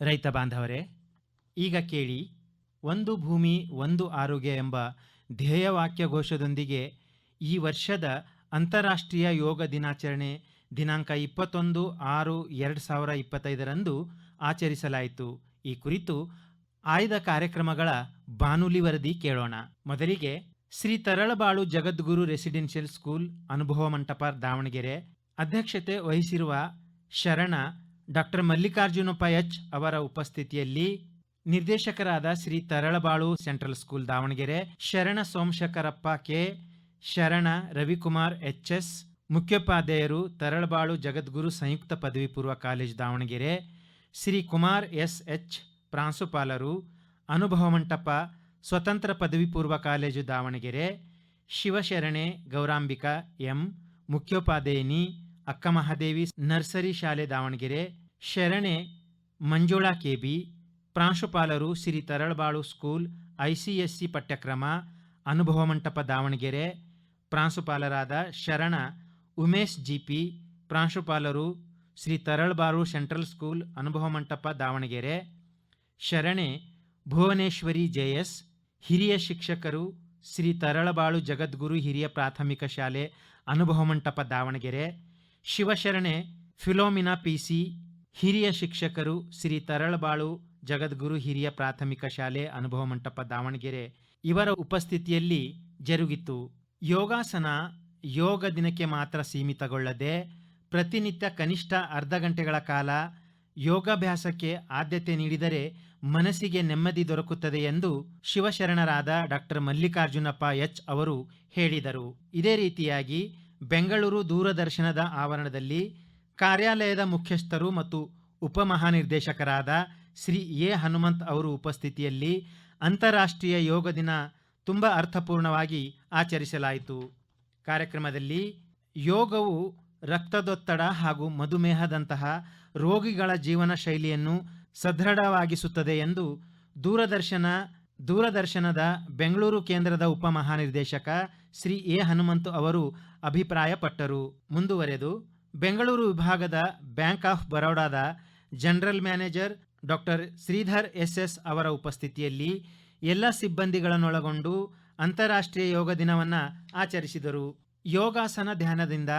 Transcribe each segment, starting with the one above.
ರೈತ ಬಾಂಧವರೇ, ಈಗ ಕೇಳಿ ಒಂದು ಭೂಮಿ, ಒಂದು ಆರೋಗ್ಯ ಎಂಬ ಧ್ಯೇಯವಾಕ್ಯ ಘೋಷದೊಂದಿಗೆ ಈ ವರ್ಷದ ಅಂತಾರಾಷ್ಟ್ರೀಯ ಯೋಗ ದಿನಾಚರಣೆ ದಿನಾಂಕ ಇಪ್ಪತ್ತೊಂದು ಆರು ಎರಡು ಸಾವಿರ ಇಪ್ಪತ್ತೈದರಂದು ಆಚರಿಸಲಾಯಿತು. ಈ ಕುರಿತು ಆಯ್ದ ಕಾರ್ಯಕ್ರಮಗಳ ಬಾನುಲಿ ವರದಿ ಕೇಳೋಣ. ಮೊದಲಿಗೆ ಶ್ರೀ ತರಳಬಾಳು ಜಗದ್ಗುರು ರೆಸಿಡೆನ್ಷಿಯಲ್ ಸ್ಕೂಲ್ ಅನುಭವ ಮಂಟಪ ದಾವಣಗೆರೆ ಅಧ್ಯಕ್ಷತೆ ವಹಿಸಿರುವ ಶರಣ ಡಾಕ್ಟರ್ ಮಲ್ಲಿಕಾರ್ಜುನಪ್ಪ ಎಚ್ ಅವರ ಉಪಸ್ಥಿತಿಯಲ್ಲಿ ನಿರ್ದೇಶಕರಾದ Shri Taralabalu central school Davanagere, Sharana Somashekharappa K. Sharana, Ravikumar H S, ಮುಖ್ಯೋಪಾಧ್ಯಾಯರು Taralabalu Jagadguru ಸಂಯುಕ್ತ ಪದವಿ ಪೂರ್ವ college Davanagere, Shri Kumar S. H. ಪ್ರಾಂಶುಪಾಲರು, ಅನುಭವ ಮಂಟಪ, ಸ್ವತಂತ್ರ ಪದವಿ ಪೂರ್ವ ಕಾಲೇಜು ದಾವಣಗೆರೆ, ಶಿವಶರಣೆ, ಗೌರಾಂಬಿಕಾ ಎಂ. ಮುಖ್ಯೋಪಾಧ್ಯಾಯಿನಿ ಅಕ್ಕ ಮಹಾದೇವಿ ನರ್ಸರಿ ಶಾಲೆ ದಾವಣಗೆರೆ, ಶರಣೆ ಮಂಜುಳಾ ಕೆಬಿ, ಪ್ರಾಂಶುಪಾಲರು ಶ್ರೀ ತರಳಬಾಳು ಸ್ಕೂಲ್ ಐಸಿಎಸ್ಸಿ ಪಠ್ಯಕ್ರಮ, ಅನುಭವ ಮಂಟಪ ದಾವಣಗೆರೆ, ಪ್ರಾಂಶುಪಾಲರಾದ ಶರಣ, ಉಮೇಶ್ ಜಿಪಿ, ಪ್ರಾಂಶುಪಾಲರು Shri Taralabalu central school, Anubhava Mantapa Davanagere, ಶರಣೆ Bhuvaneshwari JS, ಹಿರಿಯ ಶಿಕ್ಷಕರು ಶ್ರೀ ತರಳಬಾಳು ಜಗದ್ಗುರು ಹಿರಿಯ ಪ್ರಾಥಮಿಕ ಶಾಲೆ, ಅನುಭವ ಮಂಟಪ ದಾವಣಗೆರೆ ಶಿವಶರಣೆ ಫಿಲೋಮಿನಾ ಪಿಸಿ, ಹಿರಿಯ ಶಿಕ್ಷಕರು ಶ್ರೀ ತರಳಬಾಳು ಜಗದ್ಗುರು ಹಿರಿಯ ಪ್ರಾಥಮಿಕ ಶಾಲೆ ಅನುಭವ ಮಂಟಪ ದಾವಣಗೆರೆ ಇವರ ಉಪಸ್ಥಿತಿಯಲ್ಲಿ ಜರುಗಿತು. ಯೋಗಾಸನ ಯೋಗ ದಿನಕ್ಕೆ ಮಾತ್ರ ಸೀಮಿತಗೊಳ್ಳದೆ ಪ್ರತಿನಿತ್ಯ ಕನಿಷ್ಠ ಅರ್ಧ ಗಂಟೆಗಳ ಕಾಲ ಯೋಗಾಭ್ಯಾಸಕ್ಕೆ ಆದ್ಯತೆ ನೀಡಿದರೆ ಮನಸ್ಸಿಗೆ ನೆಮ್ಮದಿ ದೊರಕುತ್ತದೆ ಎಂದು ಶಿವಶರಣರಾದ ಡಾಕ್ಟರ್ ಮಲ್ಲಿಕಾರ್ಜುನಪ್ಪ ಎಚ್ ಅವರು ಹೇಳಿದರು. ಇದೇ ರೀತಿಯಾಗಿ ಬೆಂಗಳೂರು ದೂರದರ್ಶನದ ಆವರಣದಲ್ಲಿ ಕಾರ್ಯಾಲಯದ ಮುಖ್ಯಸ್ಥರು ಮತ್ತು ಉಪಮಹಾನಿರ್ದೇಶಕರಾದ ಶ್ರೀ ಎ ಹನುಮಂತ್ ಅವರು ಉಪಸ್ಥಿತಿಯಲ್ಲಿ ಅಂತಾರಾಷ್ಟ್ರೀಯ ಯೋಗ ದಿನ ತುಂಬ ಅರ್ಥಪೂರ್ಣವಾಗಿ ಆಚರಿಸಲಾಯಿತು. ಕಾರ್ಯಕ್ರಮದಲ್ಲಿ ಯೋಗವು ರಕ್ತದೊತ್ತಡ ಹಾಗೂ ಮಧುಮೇಹದಂತಹ ರೋಗಿಗಳ ಜೀವನ ಶೈಲಿಯನ್ನು ಸದೃಢವಾಗಿಸುತ್ತದೆ ಎಂದು ದೂರದರ್ಶನ, ದೂರದರ್ಶನದ ಬೆಂಗಳೂರು ಕೇಂದ್ರದ ಉಪಮಹಾನಿರ್ದೇಶಕ ಶ್ರೀ ಎ ಹನುಮಂತು ಅವರು ಅಭಿಪ್ರಾಯಪಟ್ಟರು. ಮುಂದುವರೆದು, ಬೆಂಗಳೂರು ವಿಭಾಗದ ಬ್ಯಾಂಕ್ ಆಫ್ ಬರೋಡಾದ general manager doctor Sridhar S. S. ಅವರ ಉಪಸ್ಥಿತಿಯಲ್ಲಿ ಎಲ್ಲ ಸಿಬ್ಬಂದಿಗಳನ್ನೊಳಗೊಂಡು ಅಂತಾರಾಷ್ಟ್ರೀಯ ಯೋಗ ದಿನವನ್ನು ಆಚರಿಸಿದರು. ಯೋಗಾಸನ ಧ್ಯಾನದಿಂದ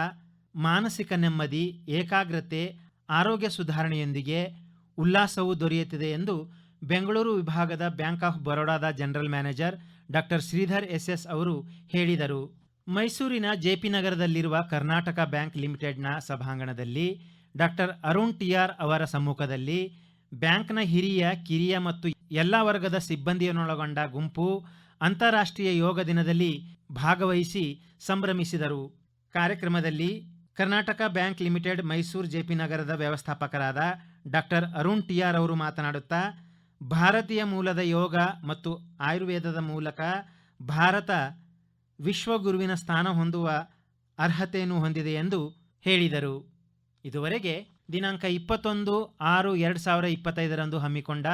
ಮಾನಸಿಕ ನೆಮ್ಮದಿ, ಏಕಾಗ್ರತೆ, ಆರೋಗ್ಯ ಸುಧಾರಣೆಯೊಂದಿಗೆ ಉಲ್ಲಾಸವೂ ದೊರೆಯುತ್ತದೆ ಎಂದು ಬೆಂಗಳೂರು ವಿಭಾಗದ ಬ್ಯಾಂಕ್ ಆಫ್ ಬರೋಡಾದ general manager doctor Sridhar S S ಅವರು ಹೇಳಿದರು. ಮೈಸೂರಿನ ಜೆಪಿ ನಗರದಲ್ಲಿರುವ ಕರ್ನಾಟಕ ಬ್ಯಾಂಕ್ ಲಿಮಿಟೆಡ್ನ ಸಭಾಂಗಣದಲ್ಲಿ ಡಾಕ್ಟರ್ ಅರುಣ್ ಟಿಆರ್ ಅವರ ಸಮ್ಮುಖದಲ್ಲಿ ಬ್ಯಾಂಕ್ನ ಹಿರಿಯ, ಕಿರಿಯ ಮತ್ತು ಎಲ್ಲ ವರ್ಗದ ಸಿಬ್ಬಂದಿಯನ್ನೊಳಗೊಂಡ ಗುಂಪು ಅಂತಾರಾಷ್ಟ್ರೀಯ ಯೋಗ ದಿನದಲ್ಲಿ ಭಾಗವಹಿಸಿ ಸಂಭ್ರಮಿಸಿದರು. ಕಾರ್ಯಕ್ರಮದಲ್ಲಿ Karnataka bank limited Mysuru JP ನಗರದ ವ್ಯವಸ್ಥಾಪಕರಾದ ಡಾಕ್ಟರ್ ಅರುಣ್ ಟಿಆರ್ ಅವರು ಮಾತನಾಡುತ್ತಾ ಭಾರತೀಯ ಮೂಲದ ಯೋಗ ಮತ್ತು ಆಯುರ್ವೇದದ ಮೂಲಕ ಭಾರತ ವಿಶ್ವಗುರುವಿನ ಸ್ಥಾನ ಹೊಂದುವ ಅರ್ಹತೆಯನ್ನು ಹೊಂದಿದೆ ಎಂದು ಹೇಳಿದರು. ಇದುವರೆಗೆ ದಿನಾಂಕ ಇಪ್ಪತ್ತೊಂದು ಆರು ಎರಡು ಸಾವಿರ ಇಪ್ಪತ್ತೈದರಂದು ಹಮ್ಮಿಕೊಂಡ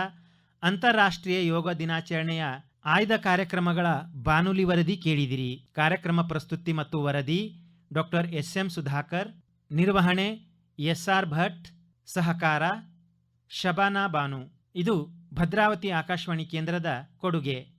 ಅಂತಾರಾಷ್ಟ್ರೀಯ ಯೋಗ ದಿನಾಚರಣೆಯ ಆಯ್ದ ಕಾರ್ಯಕ್ರಮಗಳ ಬಾನುಲಿ ವರದಿ ಕೇಳಿದಿರಿ. ಕಾರ್ಯಕ್ರಮ ಪ್ರಸ್ತುತಿ ಮತ್ತು ವರದಿ ಡಾಕ್ಟರ್ ಎಸ್ ಎಂ ಸುಧಾಕರ್, ನಿರ್ವಹಣೆ ಎಸ್ ಆರ್ ಭಟ್, ಸಹಕಾರ ಶಬಾನಾ ಬಾನು. ಇದು ಭದ್ರಾವತಿ ಆಕಾಶವಾಣಿ ಕೇಂದ್ರದ ಕೊಡುಗೆ.